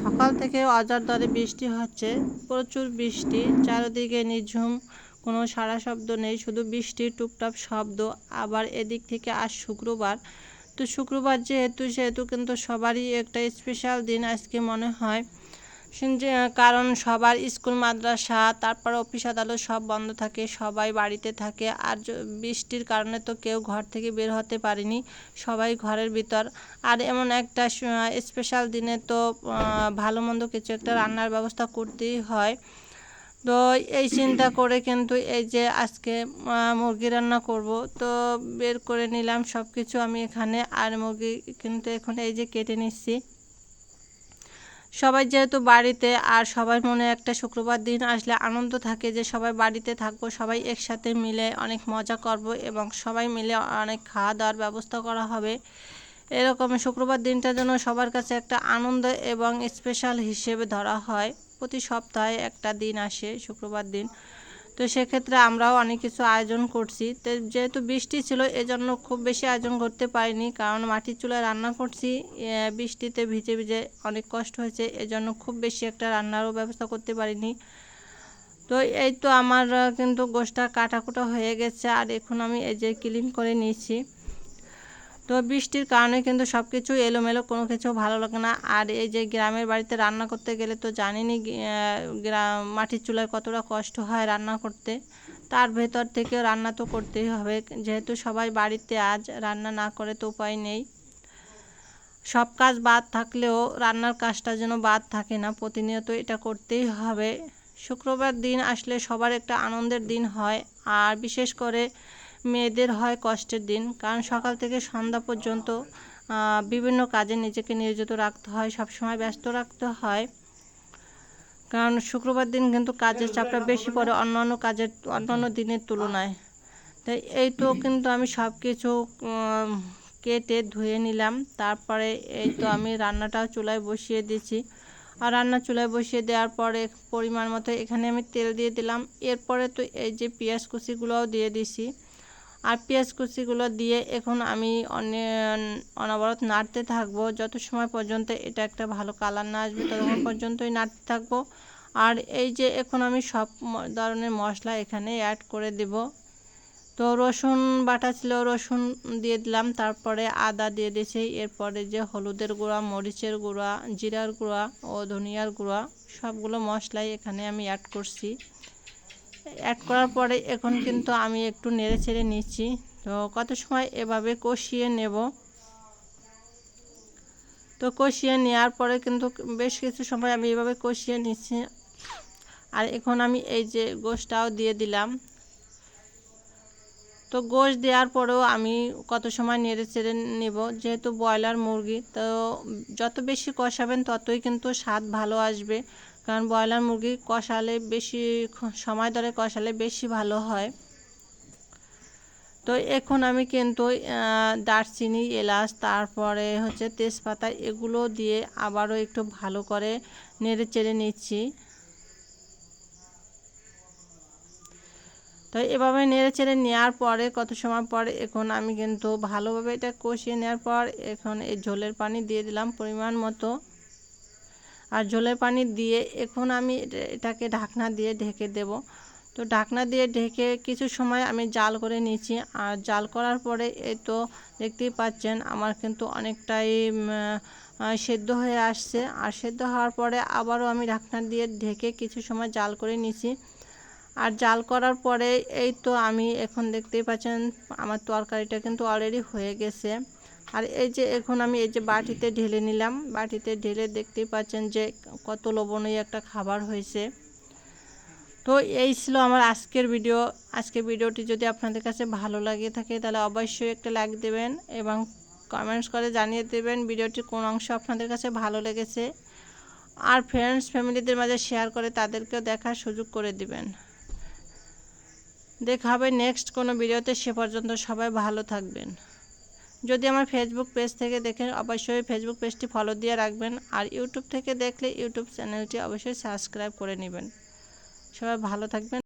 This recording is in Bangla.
সকাল থেকে অজার দরে বৃষ্টি হচ্ছে। প্রচুর বৃষ্টি, চারিদিকে নিঝুম, কোনো সারা শব্দ নেই, শুধু বৃষ্টির টুপটাপ শব্দ। আবার এদিক থেকে আজ শুক্রবার। তো শুক্রবার যেহেতু, সেহেতু কিন্তু সবারই একটা স্পেশাল দিন আজকে মনে হয়। কারণ সবার স্কুল, মাদ্রাসা, তারপর অফিস, আদালত সব বন্ধ থাকে, সবাই বাড়িতে থাকে, আর বৃষ্টির কারণে তো কেউ ঘর থেকে বের হতে পারেনি, সবাই ঘরের ভিতর। আর এমন একটা স্পেশাল দিনে তো ভালো মন্দ কিছু একটা রান্নার ব্যবস্থা করতেই হয়। তো এই চিন্তা করে কিন্তু এই যে আজকে মুরগি রান্না করব, তো বের করে নিলাম সব কিছু আমি এখানে, আর মুরগি কিন্তু এখন এই যে কেটে নিচ্ছি। সবাই যেহেতু বাড়িতে আর সবাই মনে একটা শুক্রবার দিন আসলে আনন্দ থাকে যে সবাই বাড়িতে থাকব, সবাই একসাথে মিলে অনেক মজা করব এবং সবাই মিলে অনেক খাওয়া দাওয়ার ব্যবস্থা করা হবে। এরকম শুক্রবার দিনটা যেন সবার কাছে একটা আনন্দ এবং স্পেশাল হিসেবে ধরা হয়। প্রতি সপ্তাহে একটা দিন আসে শুক্রবার দিন। তো সেক্ষেত্রে আমরাও অনেক কিছু আয়োজন করছি। তো যেহেতু বৃষ্টি ছিল, এজন্য খুব বেশি আয়োজন করতে পারিনি। কারণ মাটির চুলায় রান্না করছি বৃষ্টিতে ভিজে ভিজে অনেক কষ্ট হয়েছে, এজন্য খুব বেশি একটা রান্নারও ব্যবস্থা করতে পারিনি। তো এই তো আমার কিন্তু গোষ্ঠা কাটাকুটা হয়ে গেছে, আর এখন আমি এই যে ক্লিন করে নিয়েছি। তো বৃষ্টির কারণে কিন্তু সব কিছু এলোমেলো, কোনো কিছু ভালো লাগে না। আর এই যে গ্রামের বাড়িতে রান্না করতে গেলে তো জানিনি গ্রাম মাটির চুলায় কতটা কষ্ট হয় রান্না করতে। তার ভেতর থেকেও রান্না তো করতেই হবে। যেহেতু সবাই বাড়িতে আজ রান্না না করে তো উপায় নেই। সব কাজ বাদ থাকলেও রান্নার কাজটা যেন বাদ থাকে না, প্রতিনিয়ত এটা করতেই হবে। শুক্রবার দিন আসলে সবার একটা আনন্দের দিন হয়। আর বিশেষ করে মেয়েদের হয় কষ্টের দিন। কারণ সকাল থেকে সন্ধ্যা পর্যন্ত বিভিন্ন কাজে নিজেকে নিয়োজিত রাখতে হয়, সবসময় ব্যস্ত রাখতে হয়। কারণ শুক্রবার দিন কিন্তু কাজের চাপটা বেশি পড়ে অন্যান্য কাজের, অন্যান্য দিনের তুলনায়। তাই এই তো কিন্তু আমি সব কিছু কেটে ধুয়ে নিলাম। তারপরে এই তো আমি রান্নাটাও চুলায় বসিয়ে দিয়েছি। আর রান্না চুলায় বসিয়ে দেওয়ার পরে পরিমাণ মতো এখানে আমি তেল দিয়ে দিলাম। এরপরে তো এই যে পেঁয়াজ কুচিগুলোও দিয়ে দিছি আর পেঁয়াজ কুচিগুলো দিয়ে এখন আমি অনবরত নাড়তে থাকব। যত সময় পর্যন্ত এটা একটা ভালো কালার না আসবে ততক্ষণ পর্যন্তই নাড়তে থাকব। আর এই যে এখন আমি সব ধরনের মশলা এখানে অ্যাড করে দেব। তো রসুন বাটা ছিল, রসুন দিয়ে দিলাম, তারপরে আদা দিয়ে দিয়েছি। এরপরে যে হলুদের গুঁড়া, মরিচের গুঁড়া, জিরার গুঁড়া ও ধনিয়ার গুঁড়া, সবগুলো মশলাই এখানে আমি অ্যাড করছি। অ্যাড করার পরে এখন কিন্তু আমি একটু নেড়ে ছেড়ে নিচ্ছি। তো কত সময় এভাবে কষিয়ে নেব? তো কষিয়ে নেওয়ার পরে কিন্তু বেশ কিছু সময় আমি এভাবে কষিয়ে নিচ্ছি। আর এখন আমি এই যে গোশটাও দিয়ে দিলাম। তো গোশ দেওয়ার পরেও আমি কত সময় নেড়ে চেড়ে নেব? যেহেতু ব্রয়লার মুরগি, তো যত বেশি কষাবেন ততই কিন্তু স্বাদ ভালো আসবে। কারণ ব্রয়লার মুরগি কষালে বেশি সময় ধরে কষালে বেশি ভালো হয়। তো এখন আমি কিন্তু দারচিনি, এলাচ, তারপরে হচ্ছে তেজপাতা এগুলো দিয়ে আবারও একটু ভালো করে নেড়ে চেড়ে নিচ্ছি। তো এভাবে নেড়ে চেড়ে নেওয়ার পরে, কত সময় পরে এখন আমি কিন্তু ভালোভাবে এটা কষিয়ে নেওয়ার পর এখন এই ঝোলের পানি দিয়ে দিলাম পরিমাণ মতো। আর জলের পানি দিয়ে এখন আমি এটাকে ঢাকনা দিয়ে ঢেকে দেব। তো ঢাকনা দিয়ে ঢেকে কিছু সময় আমি জাল করে নিয়েছি। আর জাল করার পরে এই তো দেখতেই পাচ্ছেন আমার কিন্তু অনেকটাই সেদ্ধ হয়ে আসছে। আর সেদ্ধ হওয়ার পরে আবারও আমি ঢাকনা দিয়ে ঢেকে কিছু সময় জাল করে নিয়েছি। আর জাল করার পরে এই তো আমি এখন দেখতেই পাচ্ছেন আমার তরকারিটা কিন্তু অলরেডি হয়ে গেছে। আর এই যে এখন আমি এই যে বাটিতে ঢেলে নিলাম। বাটিতে ঢেলে দেখতেই পাচ্ছেন যে কত লবণীয় একটা খাবার হয়েছে। তো এই ছিল আমার আজকের ভিডিও। আজকের ভিডিওটি যদি আপনাদের কাছে ভালো লাগে থাকে, তাহলে অবশ্যই একটা লাইক দেবেন এবং কমেন্টস করে জানিয়ে দেবেন ভিডিওটির কোন অংশ আপনাদের কাছে ভালো লেগেছে। আর ফ্রেন্ডস ফ্যামিলিদের মাঝে শেয়ার করে তাদেরকেও দেখার সুযোগ করে দিবেন। দেখা হবে নেক্সট কোনো ভিডিওতে। সে পর্যন্ত সবাই ভালো থাকবেন। যদি আমার ফেসবুক পেজ থেকে দেখেন, অবশ্যই ফেসবুক পেজটি ফলো দিয়ে রাখবেন। আর ইউটিউব থেকে দেখলে ইউটিউব চ্যানেলটি অবশ্যই সাবস্ক্রাইব করে নেবেন। সবাই ভালো থাকবেন।